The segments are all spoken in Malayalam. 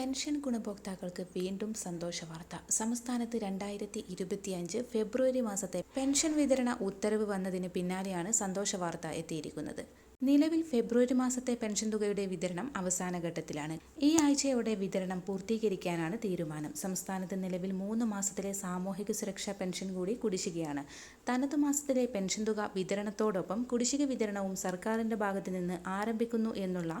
പെൻഷൻ ഗുണഭോക്താക്കൾക്ക് വീണ്ടും സന്തോഷ വാർത്ത. സംസ്ഥാനത്ത് രണ്ടായിരത്തി ഇരുപത്തിയഞ്ച് ഫെബ്രുവരി മാസത്തെ പെൻഷൻ വിതരണ ഉത്തരവ് വന്നതിന് പിന്നാലെയാണ് സന്തോഷ വാർത്ത എത്തിയിരിക്കുന്നത്. നിലവിൽ ഫെബ്രുവരി മാസത്തെ പെൻഷൻ തുകയുടെ വിതരണം അവസാന ഘട്ടത്തിലാണ്. ഈ ആഴ്ചയോടെ വിതരണം പൂർത്തീകരിക്കാനാണ് തീരുമാനം. സംസ്ഥാനത്ത് നിലവിൽ മൂന്ന് മാസത്തിലെ സാമൂഹിക സുരക്ഷാ പെൻഷൻ കൂടി കുടിശ്ശികയാണ്. തനത് മാസത്തിലെ പെൻഷൻ തുക വിതരണത്തോടൊപ്പം കുടിശ്ശിക വിതരണവും സർക്കാരിന്റെ ഭാഗത്തു നിന്ന് ആരംഭിക്കുന്നു എന്നുള്ള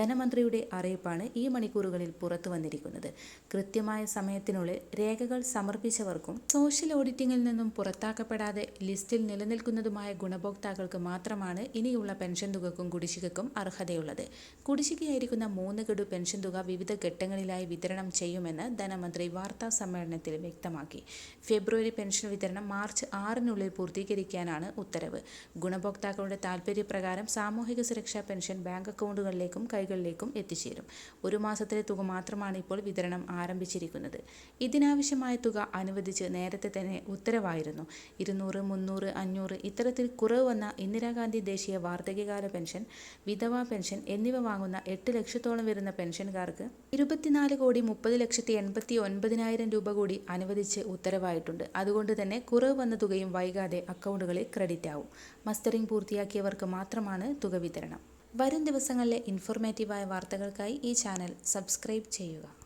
ധനമന്ത്രിയുടെ അറിയിപ്പാണ് ഈ മണിക്കൂറുകളിൽ പുറത്തു വന്നിരിക്കുന്നത്. കൃത്യമായ സമയത്തിനുള്ളിൽ രേഖകൾ സമർപ്പിച്ചവർക്കും സോഷ്യൽ ഓഡിറ്റിംഗിൽ നിന്നും പുറത്താക്കപ്പെടാതെ ലിസ്റ്റിൽ നിലനിൽക്കുന്നതുമായ ഗുണഭോക്താക്കൾക്ക് മാത്രമാണ് ഇനിയുള്ള പെൻഷൻ തുകക്കും കുടിശ്ശികക്കും അർഹതയുള്ളത്. കുടിശ്ശികയായിരിക്കുന്ന മൂന്ന് ഗഡു പെൻഷൻ തുക വിവിധ ഘട്ടങ്ങളിലായി വിതരണം ചെയ്യുമെന്ന് ധനമന്ത്രി വാർത്താ സമ്മേളനത്തിൽ വ്യക്തമാക്കി. ഫെബ്രുവരി പെൻഷൻ വിതരണം മാർച്ച് ആറിനുള്ളിൽ പൂർത്തീകരിക്കാനാണ് ഉത്തരവ്. ഗുണഭോക്താക്കളുടെ താൽപ്പര്യപ്രകാരം സാമൂഹിക സുരക്ഷാ പെൻഷൻ ബാങ്ക് അക്കൗണ്ടുകളിലേക്കും കൈകളിലേക്കും എത്തിച്ചേരും. ഒരു മാസത്തിലെ തുക മാത്രമാണ് ഇപ്പോൾ വിതരണം ആരംഭിച്ചിരിക്കുന്നത്. ഇതിനാവശ്യമായ തുക അനുവദിച്ച് നേരത്തെ തന്നെ ഉത്തരവായിരുന്നു. ഇരുന്നൂറ് മുന്നൂറ് അഞ്ഞൂറ് ഇത്തരത്തിൽ കുറവ് വന്ന ഇന്ദിരാഗാന്ധി ദേശീയ വാർദ്ധക്യകാല പെൻഷൻ വിധവാ പെൻഷൻ എന്നിവ വാങ്ങുന്ന എട്ട് ലക്ഷത്തോളം വരുന്ന പെൻഷൻകാർക്ക് ഇരുപത്തിനാല് കോടി മുപ്പത് ലക്ഷത്തി എൺപത്തി ഒൻപതിനായിരം രൂപ കൂടി അനുവദിച്ച് ഉത്തരവായിട്ടുണ്ട്. അതുകൊണ്ട് തന്നെ കുറവ് വന്ന തുകയും വൈകാതെ അക്കൗണ്ടുകളിൽ ക്രെഡിറ്റ് ആവും. മസ്റ്ററിംഗ് പൂർത്തിയാക്കിയവർക്ക് മാത്രമാണ് തുക വിതരണം. വരും ദിവസങ്ങളിലെ ഇൻഫോർമേറ്റീവായ വാർത്തകൾക്കായി ഈ ചാനൽ സബ്സ്ക്രൈബ് ചെയ്യുക.